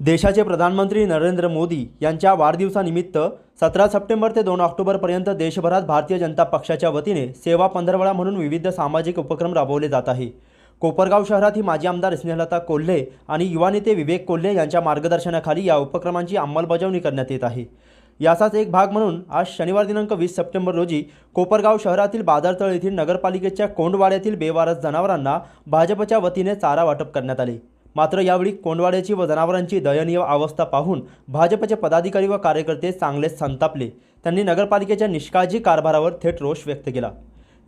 देशाचे प्रधानमंत्री नरेंद्र मोदी यांच्या वाढदिवसानिमित्त सतरा सप्टेंबर ते दोन ऑक्टोबरपर्यंत देशभरात भारतीय जनता पक्षाच्या वतीने सेवा पंधरवडा म्हणून विविध सामाजिक उपक्रम राबवले जात आहे. कोपरगाव शहरात ही माजी आमदार स्नेहलता कोल्हे आणि युवा नेते विवेक कोल्हे यांच्या मार्गदर्शनाखाली या उपक्रमांची अंमलबजावणी करण्यात येत आहे. याचाच एक भाग म्हणून आज शनिवार दिनांक वीस सप्टेंबर रोजी कोपरगाव शहरातील बाजारतळ येथील नगरपालिकेच्या कोंडवाड्यातील बेवारस जनावरांना भाजपच्या वतीने चारा वाटप करण्यात आले. मात्र यावेळी कोंडवाड्याची व जनावरांची दयनीय अवस्था पाहून भाजपचे पदाधिकारी व कार्यकर्ते चांगलेच संतापले. त्यांनी नगरपालिकेच्या निष्काळजी कारभारावर थेट रोष व्यक्त केला.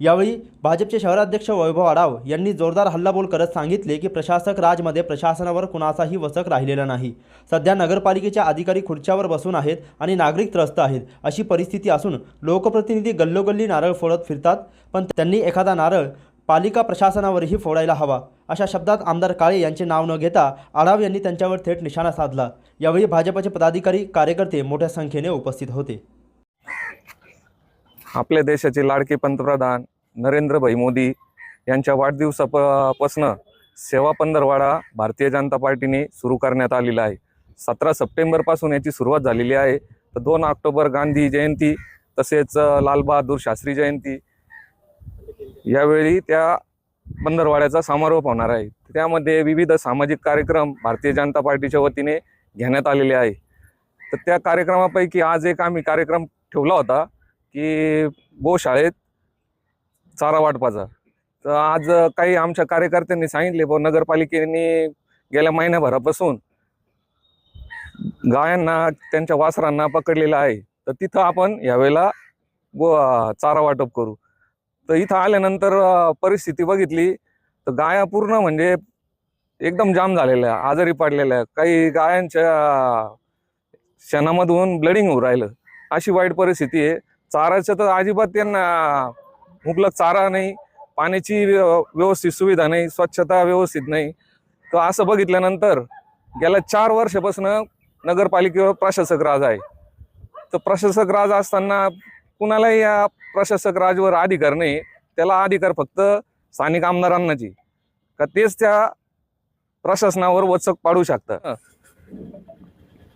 यावेळी भाजपचे शहराध्यक्ष वैभव आडाव यांनी जोरदार हल्लाबोल करत सांगितले की प्रशासक राजमध्ये प्रशासनावर कुणाचाही वचक राहिलेला नाही. सध्या नगरपालिकेच्या अधिकारी खुर्च्यावर बसून आहेत आणि नागरिक त्रस्त आहेत अशी परिस्थिती असून लोकप्रतिनिधी गल्लोगल्ली नारळ फोडत फिरतात. पण त्यांनी एखादा नारळ पालिका प्रशासनावरही फोडायला हवा अशा शब्दात आमदार काळे यांचे नाव न घेता आढाव यांनी त्यांच्यावर थेट निशाणा साधला. यावेळी भाजपचे पदाधिकारी कार्यकर्ते मोठ्या संख्येने उपस्थित होते. आपल्या देशाचे लाडके पंतप्रधान नरेंद्रभाई मोदी यांच्या वाढदिवसापासनं सेवा पंधरवाडा भारतीय जनता पार्टीने सुरू करण्यात आलेला आहे. सतरा सप्टेंबरपासून याची सुरुवात झालेली आहे. तर दोन ऑक्टोबर गांधी जयंती तसेच लालबहादूर शास्त्री जयंती यावेळी त्या बंदरवाड्याचा समारोप होणार आहे. त्यामध्ये विविध सामाजिक कार्यक्रम भारतीय जनता पार्टीच्या वतीने घेण्यात आलेले आहे. तर त्या कार्यक्रमापैकी आज एक आम्ही कार्यक्रम ठेवला होता की गोशाळेत चारा वाटपाचा. तर आज काही आमच्या कार्यकर्त्यांनी सांगितले व नगरपालिकेने गेल्या महिन्याभरापासून गायांना त्यांच्या वासरांना पकडलेलं आहे. तर तिथं आपण यावेळेला गो चारा वाटप करू. तर इथं आल्यानंतर परिस्थिती बघितली. तर गाया पूर्ण म्हणजे एकदम जाम झालेल्या आजारी पडलेल्या. काही गायांच्या शेणामधून ब्लडिंग होऊ राहिलं. अशी वाईट परिस्थिती आहे. चाराचं तर अजिबात त्यांना मुबलक चारा नाही. पाण्याची व्यवस्थित सुविधा नाही. स्वच्छता व्यवस्थित नाही. तर असं बघितल्यानंतर गेल्या चार वर्षापासून नगरपालिकेवर प्रशासक राज आहे. तर प्रशासक राज असताना कुणालाही या प्रशासक राजवर अधिकार नाही त्याला अधिकार फक्त स्थानिक आमदारांनाची का तेच त्या प्रशासनावर वचक पाडू शकतात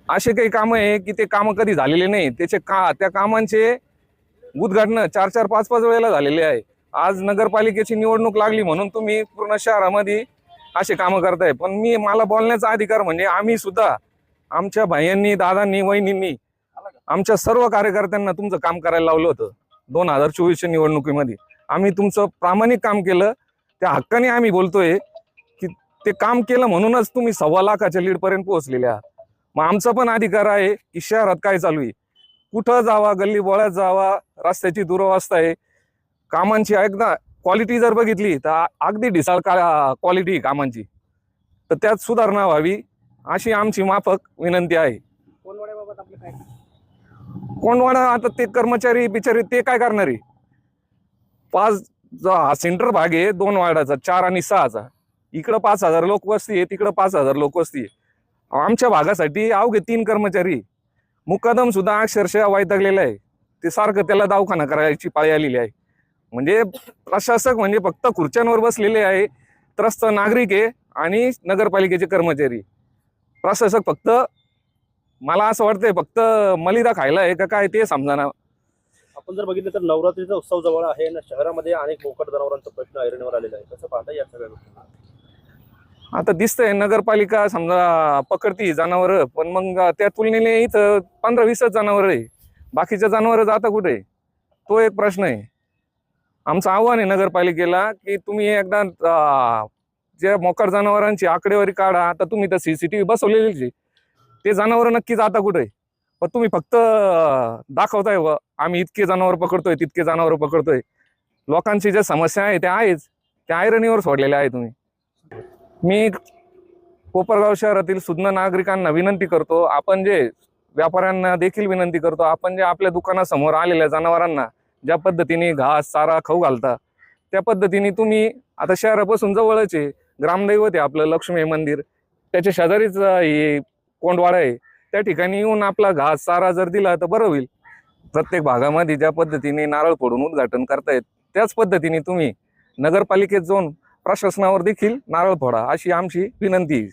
असे काही कामं आहे की ते कामं कधी झालेले नाही त्याचे का त्या कामांचे उद्घाटन चार चार पाच पाच वेळेला झालेले आहे. आज नगरपालिकेची निवडणूक लागली म्हणून तुम्ही पूर्ण शहरामध्ये असे कामं करताय. पण मी मला बोलण्याचा अधिकार म्हणजे आम्ही सुद्धा आमच्या भायांनी दादांनी वहिनींनी आमच्या सर्व कार्यकर्त्यांना तुमचं काम करायला लावलं होतं दोन हजार चोवीसच्या निवडणुकीमध्ये. आम्ही तुमचं प्रामाणिक काम केलं. त्या हक्काने आम्ही बोलतोय की ते काम केलं म्हणूनच तुम्ही सव्वा लाखाच्या लीडपर्यंत पोहोचलेले आहात. मग आमचा पण अधिकार आहे की शहरात काय चालू आहे? कुठं जावा गल्ली बोळ्यात जावा रस्त्याची दुरवस्था आहे. कामांची एकदा क्वालिटी जर बघितली तर अगदी ढिसाळ का क्वालिटी कामांची. तर त्यात सुधारणा व्हावी अशी आमची माफक विनंती आहे. कोंडवाडा आता ते कर्मचारी बिचारी ते काय करणार आहे? पाच हा सेंटर भाग आहे दोन वार्डाचा चार आणि सहाचा. इकडं पाच हजार लोक वस्ती आहे तिकडं पाच हजार लोक वस्ती आहे. आमच्या भागासाठी अवघे तीन कर्मचारी. मुकादम सुद्धा अक्षरशः वैतागलेला आहे. ते सारखं त्याला दवाखाना करायची पाळी आलेली आहे. म्हणजे प्रशासक म्हणजे फक्त खुर्च्यांवर बसलेले आहे त्रस्त नागरिक आहे आणि नगरपालिकेचे कर्मचारी. प्रशासक फक्त मला असं वाटतंय फक्त मलिदा खायला आहे का काय ते समजाना. आपण जर बघितलं तर नवरात्रीचा उत्सव जवळ आहे ना शहरामध्ये अनेक मोकट जनावरांचा प्रश्न ऐरणीवर आलेला आहे. कसं पाहता या सगळ्या गोष्टी? आता दिसतंय नगरपालिका समजा पकडती जनावर पण मग त्या तुलनेने इथं पंधरा वीसच जनावर आहे. बाकीच्या जनावर जाता कुठे? तो एक प्रश्न आहे. आमचं आव्हान आहे नगरपालिकेला की तुम्ही एकदा जे मोकार जनावरांची आकडेवारी काढा आता तुम्ही तर सीसीटीव्ही बसवलेलीच आहे. ते जनावर नक्कीच आता कुठे पण तुम्ही फक्त दाखवताय व आम्ही इतके जनावर पकडतोय तितके जनावर पकडतोय. लोकांची ज्या समस्या आहे त्या आहेच. त्या आयरणीवर सोडलेल्या आहे तुम्ही. मी कोपरगाव शहरातील सुज्ञ नागरिकांना विनंती करतो आपण जे व्यापाऱ्यांना देखील विनंती करतो आपण जे आपल्या दुकानासमोर आलेल्या जनावरांना ज्या पद्धतीने घास चारा खाऊ घालता त्या पद्धतीने तुम्ही आता शहरापासून जवळच आहे. ग्रामदैवत आहे आपलं लक्ष्मी मंदिर. त्याच्या शेजारीच हे कोंडवाडा आहे त्या ठिकाणी येऊन आपला घास चारा जर दिला तर बरं होईल. प्रत्येक भागामध्ये ज्या पद्धतीने नारळ फोडून उद्घाटन करतायत त्याच पद्धतीने तुम्ही नगरपालिकेत जाऊन प्रशासनावर देखील नारळ फोडा अशी आमची विनंती आहे.